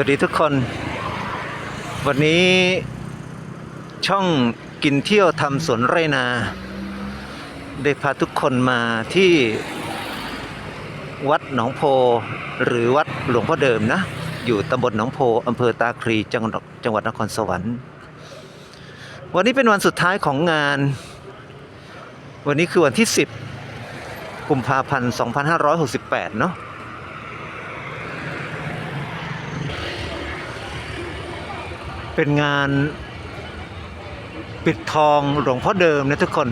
สวัสดีทุกคน วันนี้ช่องกินเที่ยวทำสวนไรนา ได้พาทุกคนมาที่วัดหนองโพ หรือวัดหลวงพ่อเดิมนะ อยู่ตำบลหนองโพอำเภอตาคลีจังหวัดจังหวัดนครสวรรค์ วันนี้เป็นวันสุดท้ายของงาน วันนี้คือวันที่ 10 กุมภาพันธ์ 2568 เนาะ เป็นงานปิดทองหลวงพ่อเดิมนะทุกคน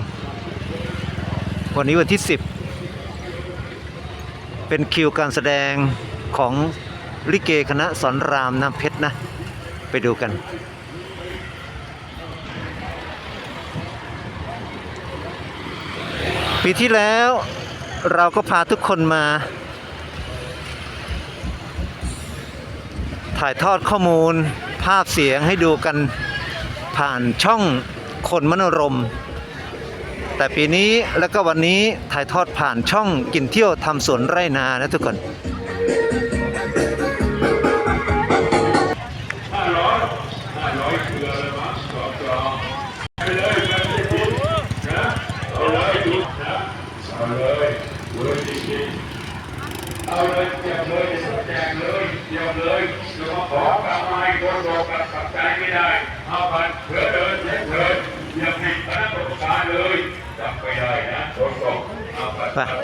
วันนี้วันที่ 10 เป็นคิวการแสดงของลิเกคณะสอนรามน้ำเพชรนะ ไปดูกันปีที่แล้วเราก็พาทุกคนมา ถ่ายทอดข้อมูล ภาพเสียงให้ดูกันผ่านช่องคนมโนรม แต่ปีนี้แล้วก็วันนี้ถ่ายทอดผ่านช่องกินเที่ยวทำสวนไร่นานะทุกคน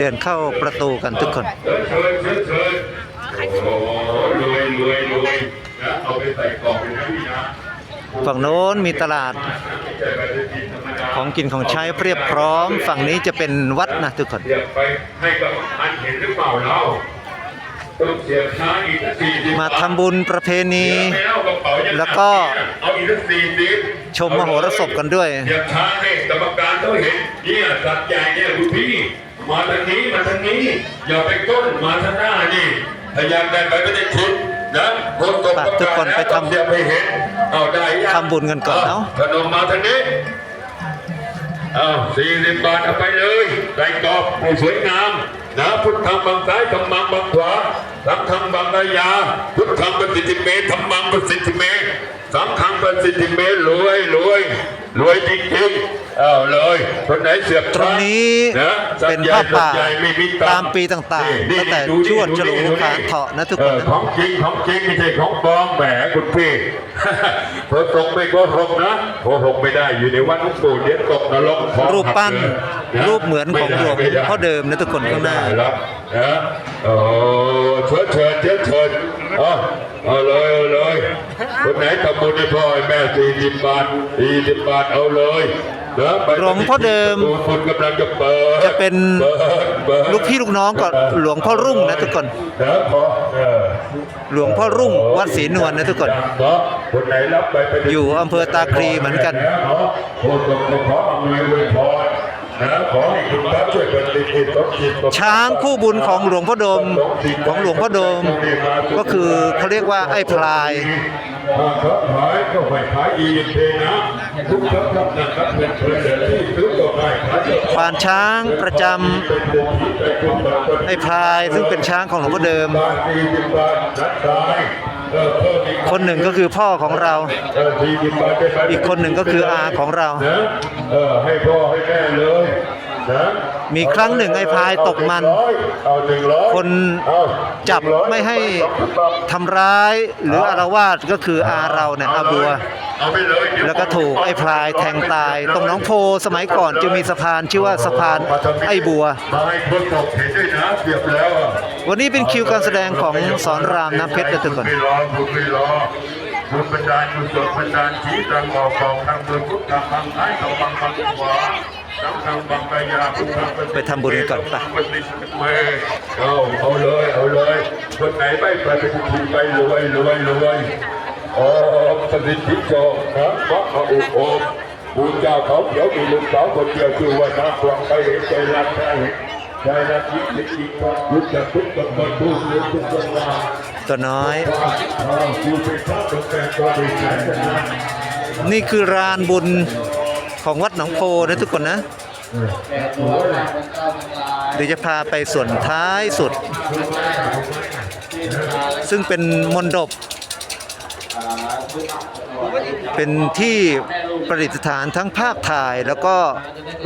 ดินเข้าประตูกันทุกคนฝั่งโน้นมีตลาดของกินของใช้เรียบพร้อม ฝั่งนี้จะเป็นวัดนะทุกคนให้กับอันเห็นหรือเปล่าเรามาทำบุญประเพณี แล้วก็ชมมโหรสพกันด้วยเสียบช้าให้กรรมการเขาเห็นเนี่ยสัตว์ใหญ่เนี่ยคุณพี่ มาทางนี้มาทางนี้ อย่าไปก้นมาทางหน้านี่พยายามได้ไปไม่ได้คิดนะคนตกไปทุกคนไปทำเสียบให้เห็นเอาได้ยังทำบุญกันก่อนเนาะพนมมาทางนี้เอาสี่สิบบาทเอาไปเลยใส่กรอบให้สวยงามนะพุทธังบังซ้ายธรรมังบังขวาสังฆังบังกายาพุทธังประสิทธิเมธรรมังประสิทธิเม สังฆังประสิทธิเมรวยรวยรวยจริงๆเอาเลยคนไหนเสียบตรงนี้นะเป็นผ้าป่าสัตว์ใหญ่ไม่มีงค์ตามปีต่างๆนี่ตั้งแต่ดูนี่ชวดดูฉลูดูขานเถาะนะทุกคนเออของจริงของจริงไม่ใช่ของปลอมแหมคุณพี่โกหกไม่โกหกนะโกหกไม่ได้อยู่ในวัดหลวงปู่เดี๋ยวตกนรกท้องรูปปั้นหักเลยะรูปเหมือนของหลวงไไพ่อเดิมนะทุกคนข้างหน้าไม่ได้แล้วนะโอ้เชิญเชิญเชิญเชิญเอาเอาเลยเอาเลย คนไหนทำบุญให้พ่อให้แม่สี่สิบบาทสี่สิบบาทเอาเลยนะไปหลวงพ่อเดิมคนกำลังจะเปิดจะเป็นเปิดเปิดลูกพี่ลูกน้องกับหลวงพ่อรุ่งนะทุกคนนะพอเออหลวงพ่อรุ่งวัดศรีนวลนะทุกคนเนาะคนไหนรับไปไปอยู่อำเภอตาคลีเหมือนกัน เนาะโคตรขออำนวยอวยพรนะขอให้คุณพระช่วยเป็นติดติดตกจิตตกช้างคู่บุญของหลวงพ่อโดมของหลวงพ่อโดม ก็คือเขาเรียกว่าไอ้พลายถ้าเขาขายก็ไม่ขายอีกเพนะทุกท่านครับนะครับเป็นเพื่อนที่ซื้อก็ได้ขายก็ควานช้างประจำไอ้พลายซึ่งเป็นช้างของหลวงพ่อเดิม คนหนึ่งก็คือพ่อของเรา อีกคนหนึ่งก็คืออาของเราให้พ่อให้แม่เลยมีครั้งหนึ่งไอ้พายตกมัน คนจับไม่ให้ทำร้ายหรืออารวาสก็คืออาเราเนี่ยอาบัว แล้วก็ถูกไอ้พลายแทงตาย ตรงน้องโพสมัยก่อนจะมีสะพานชื่อว่าสะพานไอ้บัว มาให้คนตกเห็นด้วยนะเรียบแล้วอะวันนี้เป็นคิวการแสดงของสอนรามน้ำเพชรนะทุกคนไม่รอคุณไม่รอคุณบันดาลคุณสดบันดาลชี้ทางออกของทางเมืองพุทธทางทางซ้ายทางบังทางขวาทางทางบังกายาพุทธทางไปทำบุญกันก่อนไปเอาเอาเลยเอาเลยคนไหนไม่ปฏิทินไปรวยรวยรวยอ๋อปฏิทินโจนะพระอุโอมบูเจ้าเขาเดี๋ยวมีลูกสาวคนเดียวคือว่านักวังไปเห็นใจรักใจ ใจรักยิ่งยิ่งยิ่งรู้จักทุกคนคนทุกเรื่องทุกเรื่องราวตัวน้อยอยู่เป็นพระตกแต่งตัวเป็นแสนชนะนี่คือรานบุญของวัดหนองโพนะทุกคนนะเดี๋ยวจะพาไปส่วนท้ายสุด ซึ่งเป็นมณฑปเป็นที่ ประดิษฐานทั้งภาพถ่ายแล้วก็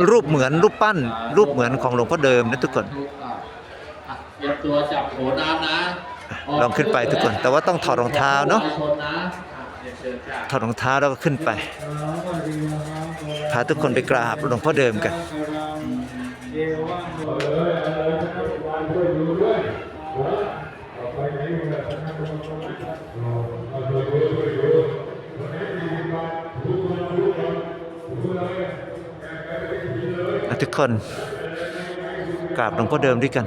รูปเหมือนรูปปั้น รูปเหมือนของหลวงพ่อเดิมนะทุกคนอะเตรียมตัวจับโถน้ำนะลองขึ้นไปทุกคน แต่ว่าต้องถอดรองเท้าเนาะชนนะอะเรียนเชิญจ้ะถอดรองเท้าแล้วก็ขึ้นไป พาทุกคนไปกราบหลวงพ่อเดิมกัน ทุกคนกราบหลวงพ่อเดิมด้วยกัน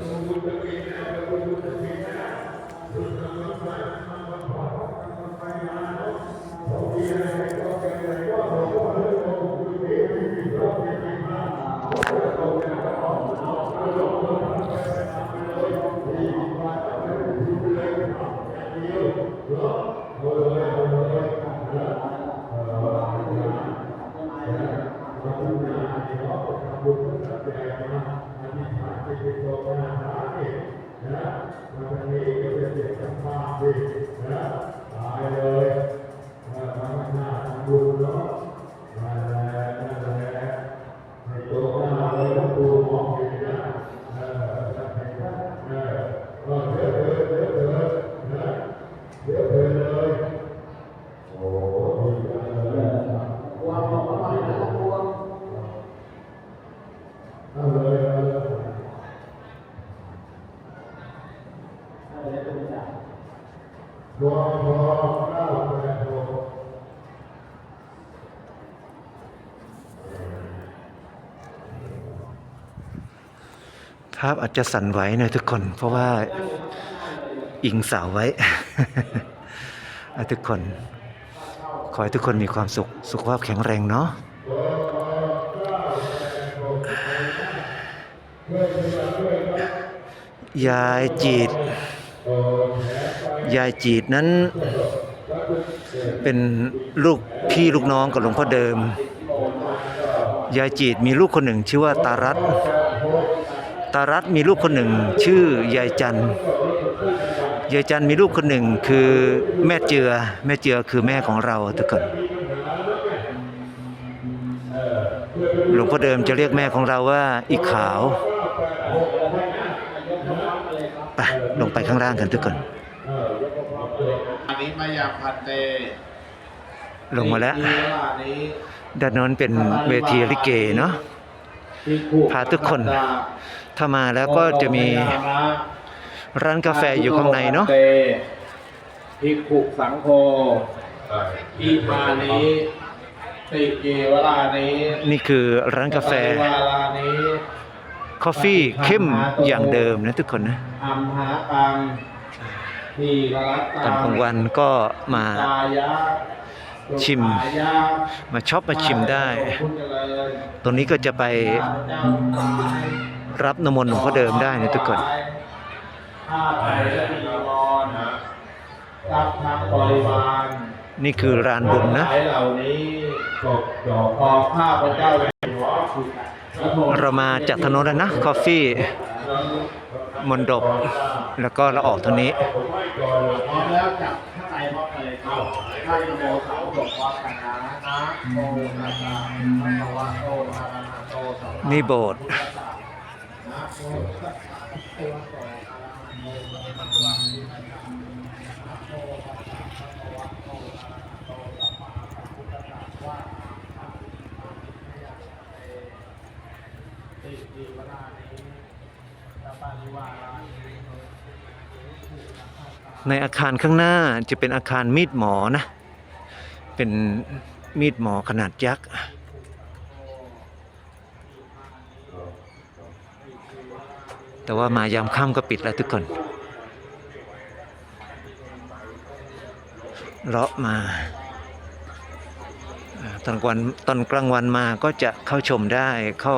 ภาพอาจจะสั่นไหวน่อยทุกคน เพราะว่าอิงสาวไว้อะทุกคน ขอให้ทุกคนมีความสุข สุขภาพแข็งแรงเนาะยายจีดยายจีดนั้น เป็นลูกพี่ลูกน้องกับหลวงพ่อเดิม ยายจีดมีลูกคนหนึ่งชื่อว่าตารัต ตารัตมีลูกคนหนึ่ง ชื่อยายจันยายจันมีลูกคนหนึ่งคือแม่เจือ แม่เจือคือแม่ของเราทุกคนหลวงพ่อเดิมจะเรียกแม่ของเราว่าอีขาวไปลงไปข้างล่างกันทุกคนอันนี้มายังพันเตลงมาแล้วที่ว่านี้ด้านโน้นเป็นเวทีลิเกเนาะพาทุกคน ถ้ามาแล้วก็จะมีร้านกาแฟอยู่ข้างในเนาะเตภิกขุสังโฆอีมานี้ติเกวลานี้นี่คือร้านกาแฟปฏิวาลานี้คอฟฟี่เข้มอย่างเดิมนะทุกคนนะอัมหากังทีกรัตตอนกลางวันก็มาตายะชิมสุขายะมาช็อปมาชิมได้พุทธเจริญตรงนี้ก็จะไป รับน้ำมนต์หลวงพ่อเดิมได้นะทุกคนนี่คือร้านบุญนะ เรามาจากถนนแล้วนะคอฟฟี่มนดบ แล้วก็เราออกทางนี้นี่โบสถ์ ในอาคารข้างหน้าจะเป็นอาคารมีดหมอนะ เป็นมีดหมอขนาดยักษ์ แต่ว่ามายามค่ำก็ปิดแล้วทุกคนเลาะมาตอนกลางวันตอนกลางวันมาก็จะเข้าชมได้เข้า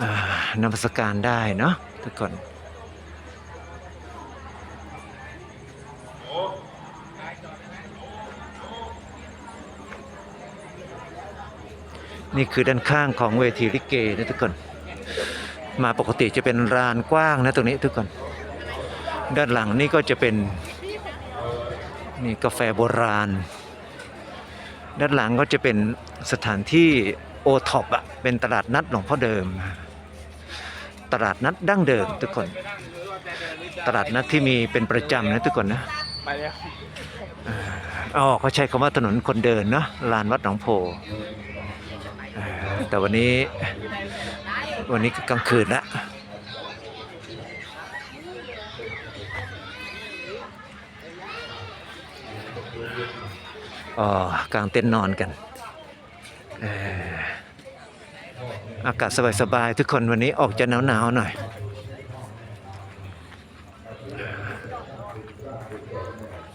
อ่านมัสการได้เนาะทุกคนนี่คือด้านข้างของเวทีลิเกนะทุกคน มาปกติจะเป็นลานกว้างนะตรงนี้ทุกคน ด้านหลังนี่ก็จะเป็นนี่กาแฟโบราณ ด้านหลังก็จะเป็นสถานที่โอท็อปอะเป็นตลาดนัดหลวงพ่อเดิม ตลาดนัดดั้งเดิมทุกคน ตลาดนัดที่มีเป็นประจำนะทุกคนนะไปแล้วอ๋อเขาใช้คำว่าถนนคนเดินเนาะลานวัดหนองโพเออแต่วันนี้ วันนี้ก็กลางคืนละอ๋อกลางเต็นท์นอนกันอออากาศสบายๆทุกคนวันนี้ออกจะหนาวๆหน่อย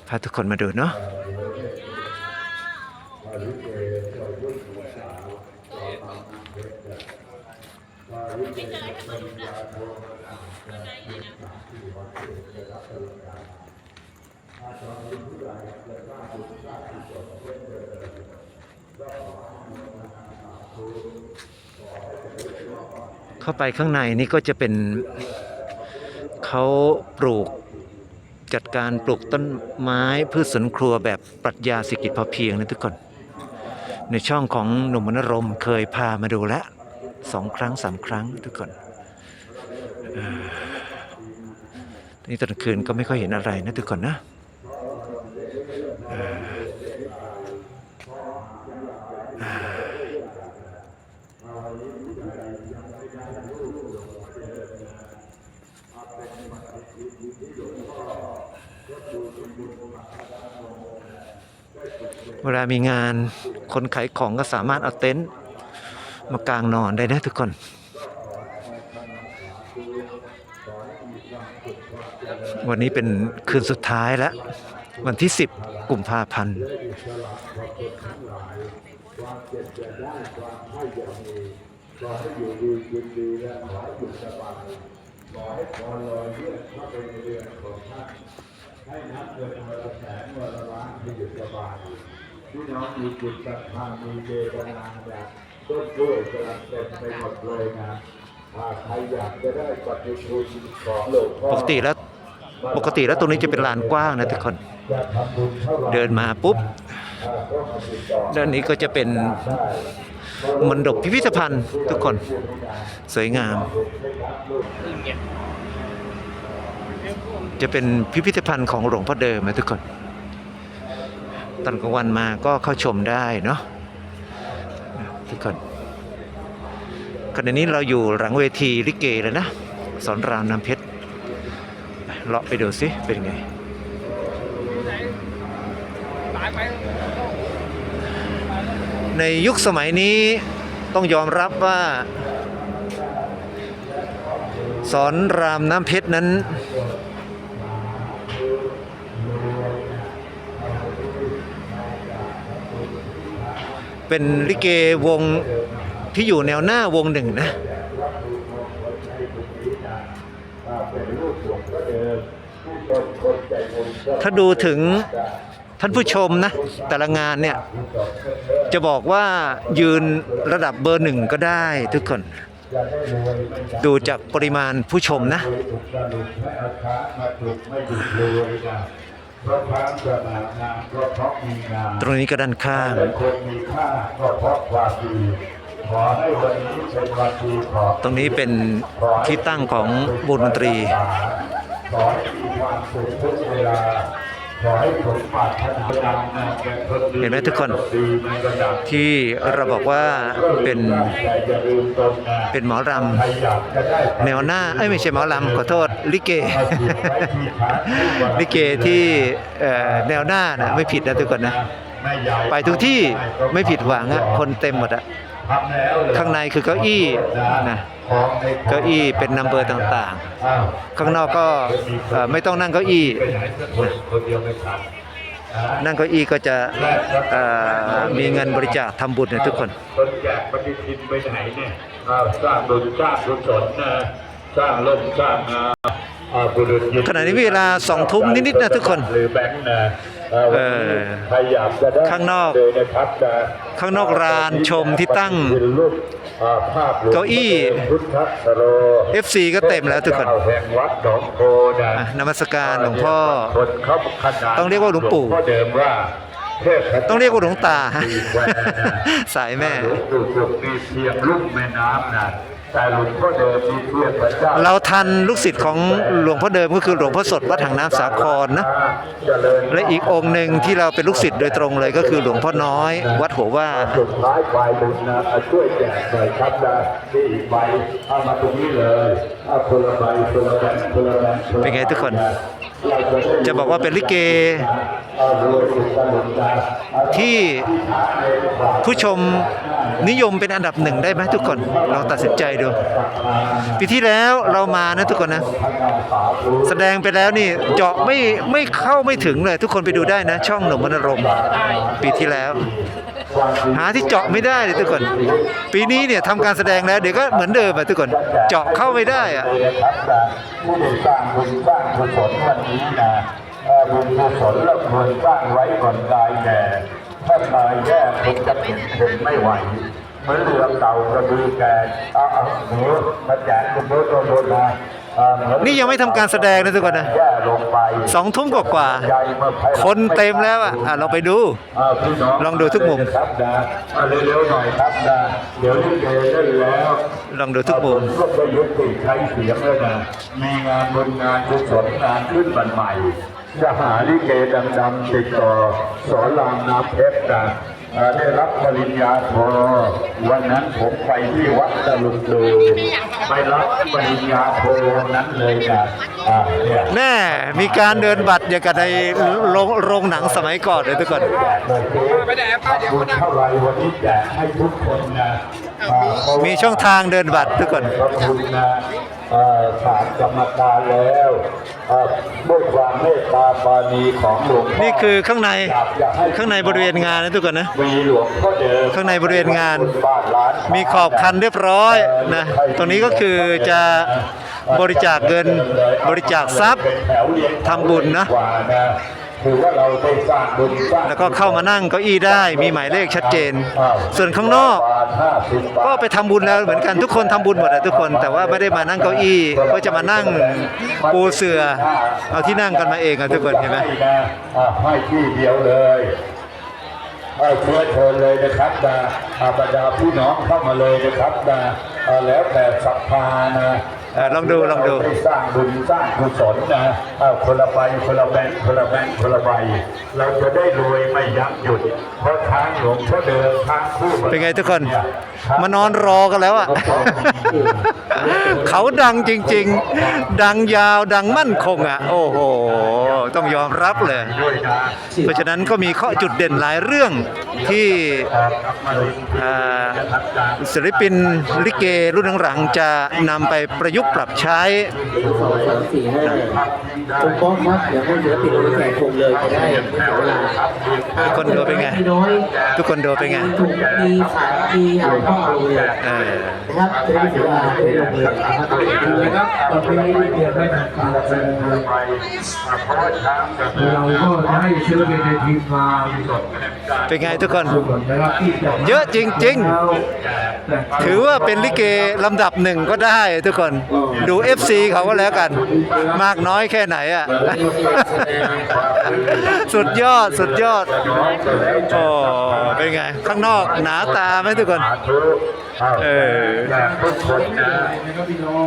พาทุกคนมาดูเนาะ เข้าไปข้างในนี่ก็จะเป็นเขาปลูกจัดการปลูกต้นไม้พืชสวนครัวแบบปรัชญาเศรษฐกิจพอเพียงนะทุกคน ในช่องของหนุ่มนรมเคยพามาดูแล้วสองครั้งสามครั้งทุกคนนี่ตอนคืนก็ไม่ค่อยเห็นอะไรนะทุกคนนะเอ่อเวลามีงานคนขายของก็สามารถเอาเต็นท์มากางนอนได้นะทุกคน วันนี้เป็นคืนสุดท้ายแล้ว วันที่ 10กุมภาพันธ์ให้อยู่ดีกินดีและขอให้อยู่สบายขอให้พรลอยเลื่อนเข้าไปในคืนของท่านให้นับเงินวันละแสนวันละล้านให้อยู่สบาย พี่น้องมีจิตศรัทธามีเจตนาแบบต้นกล้วยกำลังเต็มไปหมดเลยนะถ้าใครอยากจะได้ปฏิทินของหลวงพ่อปกติแล้วปกติแล้วตรงนี้จะเป็นลานกว้างนะทุกคน เดินมาปุ๊บ ด้านนี้ก็จะเป็นมณฑปพิพิธภัณฑ์ทุกคน สวยงาม จะเป็นพิพิธภัณฑ์ของหลวงพ่อเดิมนะทุกคน ตอนกลางวันมาก็เข้าชมได้เนาะทุกคนขณะนี้เราอยู่หลังเวทีลิเกเลยนะ สอนรามน้ำเพชรเลาะไปดูสิเป็นไงในยุคสมัยนี้ต้องยอมรับว่า สอนรามน้ำเพชรนั้น เป็นลิเกวงที่อยู่แนวหน้าวงหนึ่งนะถ้าดูถึงท่านผู้ชมนะ แต่ละงานเนี่ย จะบอกว่ายืนระดับเบอร์หนึ่งก็ได้ทุกคน ดูจากปริมาณผู้ชมนะ ถูกสรุปให้อาคามาถูกไม่หยุดเลยนะเพราะความสง่างามก็เพราะมีงานตรงนี้ก็ด้านข้างและคนมีค่าก็เพราะความดีขอให้วันนี้เป็นวันดีของตรงนี้เป็นที่ตั้งของวงดนตรีขอให้มีความสุขทุกเวลา เห็นไหมทุกคนที่เราบอกว่าเป็นเป็นหมอรำแนวหน้าเอ้ยไม่ใช่หมอลำขอโทษลิเก ลิเกที่แนวหน้านะไม่ผิดนะทุกคนนะไปทุกที่ไม่ผิดหวังอะคนเต็มหมดอะข้างในคือเก้าอี้นะ เก้าอี้เป็นนัมเบอร์ต่างๆ ข้างนอกก็ไม่ต้องนั่งเก้าอี้ นั่งเก้าอี้ก็จะมีเงินบริจาคทำบุญนะทุกคนคนแจกปฏิทินไปไหนเนี่ยสร้างบุญสร้างกุศลนะสร้างร่มสร้างอ่าอ่าบุรุษขณะนี้เวลาสองทุ่มนิดๆนะทุกคนหรือแบงค์นะ เอ่อเออใครอยากจะได้ข้างนอกเลยนะครับนะข้างนอกร้านชมที่ตั้งรูปอ่าภาพหลวงเก้าอี้พุทธสโร FC ก็เต็มแล้วทุกคนเจ้าแห่งวัดหนองโพนะอะนมัสการหลวงพ่อคนเขาขนานต้องเรียกว่าหลวงปู่พ่อเดิมว่าเทพต้องเรียกว่าหลวงตาสี่แควนะสายแม่หลวงปู่ศุกร์มีเพียงลุ่มแม่น้ำนะ แต่หลวงพ่อเดิมมีเพียงพระเจ้าเราทันลูกศิษย์ของหลวงพ่อเดิมก็คือหลวงพ่อสดวัดถังน้ำสาครนะเจริญและอีกองค์หนึ่งที่เราเป็นลูกศิษย์โดยตรงเลยก็คือหลวงพ่อน้อย วัดหัวว่าสุดท้ายฝ่ายบุญนะเอาช่วยแจกหน่อยครับนะนี่อีกใบเอามาตรงนี้เลยเอาคนละใบคนละแบงค์คนละแบงค์คละเป็นไงทุกคนเรา จะบอกว่าเป็นลิเกที่ผู้ชมนิยมเป็นอันดับหนึ่งได้ไหมทุกคนลองตัดสินใจดู ปีที่แล้วเรามานะทุกคนนะ แสดงไปแล้วนี่เจาะไม่ไม่เข้าไม่ถึงเลย ทุกคนไปดูได้นะ ช่องหนุ่มมนรมปีที่แล้ว หาที่เจาะไม่ได้เลยทุกคน ปีนี้เนี่ยทำการแสดงแล้วเดี๋ยวก็เหมือนเดิมอะทุกคนเจาะเข้าไม่ได้อะเลยนะครับนะผู้ได้สร้างบุญสร้างกุศลวันนี้นะบุญกุศลและบุญสร้างไว้ก่อนกายแก่ถ้าตายแย่คงจะเห็นเห็นไม่ไหวเหมือนเรือเก่ากระบือแก่เอาเอาหนูมาแจกคุณโน้ตโน้ตนะเอ่อเหมือ นี่ยังไม่ทำการแสดงนะทุกคนนะแย่ลงไปสองทุ่มกว่าใหญ่มาภายหลังคนเต็มแล้วอะอะเราไปดูอ่าพี่น้ลองดูทุกมุมครับนะมาเร็วๆหน่อยครับนะเดี๋ยวลิเกเล่นแล้วลองดูทุกมุมก็ได้ยุติใช้เสียงแล้วนะมีงานบุญงานกุศลงานขึ้นบันใหม่จะหาลิเกดังๆติดต่อสอนรามน้ำเพชรนะอ่า ได้รับปริญญาโทวันนั้นผมไปที่วัดตะลุกดูไปรับปริญญาโทนั้นเลยนะอ่าเนี่ยแน่มีการเดินบัตรอย่างกับในโรงโรงหนังสมัยก่อนเลยทุกคนไม่ได้ป้าเดี๋ยวคนเท่าไรวันนี้แจกให้ทุกคนนะอ่าเพราะว่ามีช่องทางเดินบัตรทุกคน ขอบคุณนะเอ่อศาลกรรมการแล้วเอ่อด้วยความเมตตาปราณีของหลวงพ่อนี่คือข้างในอยากจะให้ข้างในบริเวณงานนะทุกคนนะมีหลวงพ่อเดิมข้างในบริเวณงานบ้านร้าน มีขอบคันเรียบร้อยนะตรงนี้ก็คือจะบริจาคเงินบริจาคทรัพย์เป็นแถวเรียงทำบุญนะกว่านะ ถือว่าเราได้สร้างบุญสร้างแล้วก็เข้ามานั่งเก้าอี้ได้มีหมายเลขชัดเจน ส่วนข้างนอก ก็ไปทำบุญแล้วเหมือนกันทุกคนทำบุญหมดอะทุกคน แต่ว่าไม่ได้มานั่งเก้าอี้ก็จะมานั่งปูเสื่อเอาที่นั่งกันมาเองอะทุกคนเห็นไหมให้นะอ่าให้ที่เดียวเลยให้เชื้อเชิญเลยนะครับนะอาบรรดาพี่น้องเข้ามาเลยนะครับนะอ่าแล้วแต่ศรัทธานะ เออลองดูลองดูเราไสร้างบุญสร้างกุศลนะอ่าคนละใบคนละแบงค์คนละแบงค์คนละใบเราจะได้รวยไม่ยั้งหยุด เพราะทางหลวงพ่อเดิมทางคู่เป็นไงทุกคนเยมานอนรอกันแล้วอะเขาดังจริง ๆ ดังยาวดังมั่นคงอะโอ้โห ต้องยอมรับเลย ด้วยนะเพราะฉะนั้นก็มีข้อจุดเด่นหลายเรื่องที่อ่า ศิลปินลิเกรุ่นหลังๆจะนำไปประยุกต์ปรับใช้สองสามสี่ห้าผมป้องครับเดี๋ยวให้ศิลปินมาแข่งคงเลยจะได้ไม่เสียเวลาทุกคนดูเป็นไงพี่น้อยทุกคนดูเป็นไงถูกดีขายดีเอาพ่อลงเลยเออนะครับจะได้ไม่เสียเวลาไม่ลงเลยนะครับดูนะครับต่อไปนี้เดี๋ยวได้ทำการแสดงเลยไปเพราะว่าช้างจะเราก็จะให้ศิลปินในทีมงานเป็นไงทุกคนนะครับที่จะเยอะจริง ๆ ถือว่าเป็นลิเกลำดับหนึ่งก็ได้ทุกคนดู FC เขาก็แล้วกัน มากน้อยแค่ไหนอะ สุดยอดสุดยอด โอ้เป็นไง ข้างนอกหนาตาไหมทุกคนสาธุเออแจกทุกคนนะนะครับพี่น้อง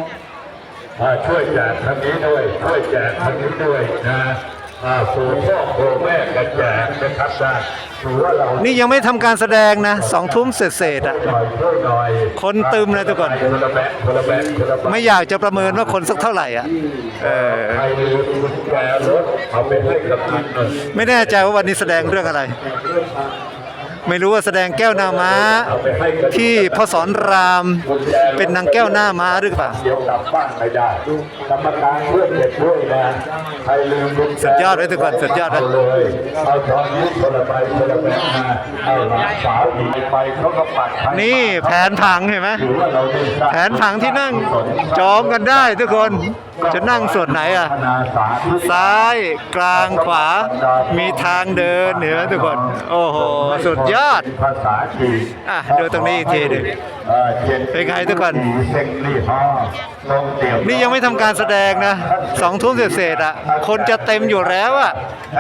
อ่าช่วยแจกทางนี้ด้วยช่วยแจกทางนี้ด้วยนะ อ่าปู่พ่อปู่แม่ก็แจกนะครับนะถือว่าเรานี่ยังไม่ทำการแสดงนะสองทุ่มเสร็จๆอะ หน่อยช่วยหน่อยคนตึมเลยทุกคน คนละแบงค์คนละแบงค์คนละแบงค์ไม่อยากจะประเมินว่าคนสักเท่าไหร่อะ เออ ใครลืมกุญแจรถเอาไปให้กับท่านหน่อย ไม่แน่ใจว่าวันนี้แสดงเรื่องอะไร ไม่รู้ว่าแสดงแก้วหน้าม้า ที่พระสอนรามเป็นนางแก้วหน้าม้าหรือเปล่าเดี๋ยวจับบ้านได้กรรมการเพื่อนเด็กด้วยนะใครลืมกุญแจสุดยอดเลยทุกคนสุดยอดเลยเอาเลยเอาตอนนี้คนละใบคนละแบงค์มาเอาหลานสาวหญิงไปเขาก็ปัดให้นี่แผนผังเห็นไหมแผนผังที่นั่งจองกันได้ทุกคนจะนั่งส่วนไหนอะ ซ้ายกลางขวามีทางเดินเหนือทุกคน โอ้โห สุดยอดภาษาจีนอะดูตรงนี้อีกทีหนึ่งอ่อจ็ดเป็นไงทุกคนเซ็งลี่ฮอลงเตรียมนี่ยังไม่ทำการแสดงนะสองทุ่มเศษๆอะ คนจะเต็มอยู่แล้วอะ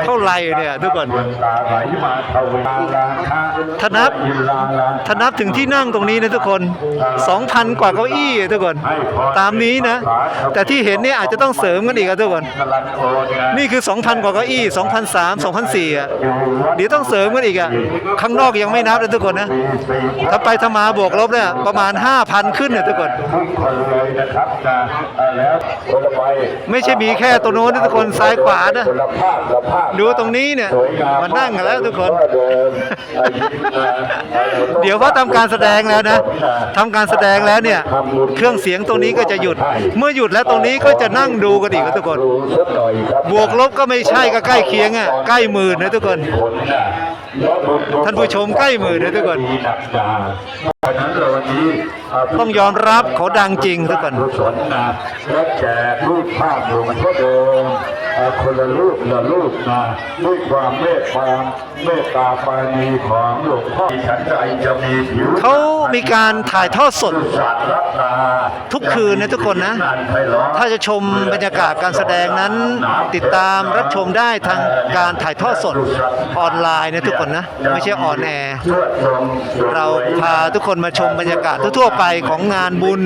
เท่าไหร่เนี่ยทุกคนดวงตาไหลมาทวีลาลาคะถ้านับอิลาลาถ้านับถึงที่นั่งตรงนี้นะทุกคน 2,000 กว่าเก้าอี้อะทุกคน ตามนี้นะ แต่ที่เห็นเนี่ยอาจจะต้องเสริมกันอีกอะทุกคนกำลังโอนไงนี่คือ 2,000 กว่าเก้าอี้ 2,003 2,004อะอยู่วัดเดี๋ยวต้องเสริมกันอีกอะข้างนอกยังไม่นับเลยทุกคนนะถ้าไปถ้ามาบวกลบเนี่ยประมาณ 5,000 ขึ้นเนี่ยทุกคนไม่ใช่มีแค่ตัวโน้นนะทุกคนซ้ายขวานะคนละดูตรงนี้เนี่ยมมานั่งกันแล้วทุกคน เดี๋ยวพอทำการแสดงแล้วนะทำการแสดงแล้วเนี่ย เครื่องเสียงตรงนี้ก็จะหยุด เมื่อหยุดแล้วตรงนี้ก็จะนั่งดูกันอีกทุกคน บวกลบก็ไม่ใช่ก็ใกล้เคียงอะใกล้หมื่นนะทุกคนท่านผู้ชชมใกล้มือเลยทุกคนดีหนักหนาเพราะฉะนั้นเราวันนี้ต้องยอมรับเขาดังจริงทุกคนสนนะและแจกรูปภาพหลวงพ่อเดิมเอ่คนละรูปละรูปนะด้วยความเมตตาเมตตาปราณีของหลวงพ่อฉันใจจะมีผิวเขามีการถ่ายทอดสดสัตว์รักตาทุกคืนนะทุกคนนะ ถ้าจะชมบรรยากาศการแสดงนั้น ติดตามรับชมได้ทางการถ่ายทอดสดออนไลน์นะทุกคนนะ ไม่ใช่ออนแอร์เราพาทุกคนมาชมบรรยากาศทั่วๆไปของงานบุญ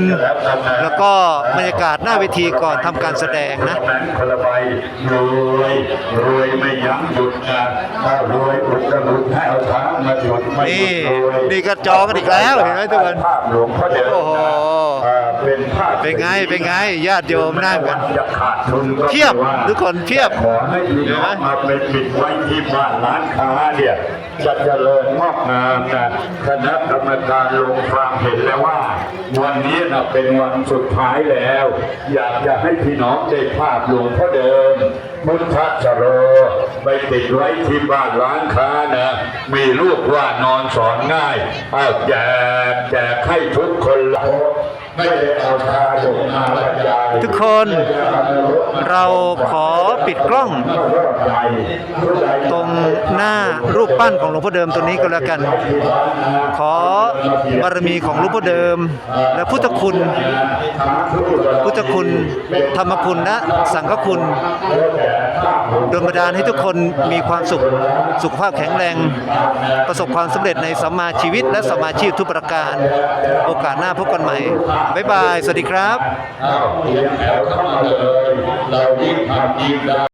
แล้วก็บรรยากาศหน้าเวทีก่อนทำการแสดงนะคนละใบรวยรวยไม่ยั้งหยุดนะถ้ารวยอุดกระลุดให้เอาช้างมาหยุดไม่หนี่ยุดรวยนี่ก็จอกันอีกแล้วเห็นไหมทุกคนภาพหลวงพ่อเดิมโอ้โหอ่าเป็นภาพเป็นไงเป็นไงญาติโยมนั่งกันจะขาดทุนก็เพียบไม่ว่าทุกคนเพียบขอให้พี่น้องมาเป็นปิดไว้ที่บ้านร้านค้าเนี่ย จะเจริญงอกงามนะคณะกรรมการลงความเห็นแล้วว่า วันนี้นะเป็นวันสุดท้ายแล้ว อยากจะให้พี่น้องได้ภาพหลวงพ่อเดิมพุทธชโรไปติดไว้ที่บ้านร้านค้านะ มีลูกว่านอนสอนง่ายอ้าวแจกแจกให้ทุกคนละไม่ได้เอาชาดกมาบรรยายทุกคนเราขอปิดกล้อง ตรงหน้ารูปปั้นของหลวงพ่อเดิมตัวนี้ก็แล้วกัน ขอบารมีของหลวงพ่อเดิม และพุทธคุณ พุทธคุณ ธรรมคุณและสังฆคุณโดนบันดาลให้ทุกคนมีความสุขสุขภาพแข็งแรง ประสบความสำเร็จในสัมมาชีวิต และสัมมาชีพทุกประการ โอกาสหน้าพบกันใหม่ บ๊ายบาย สวัสดีครับ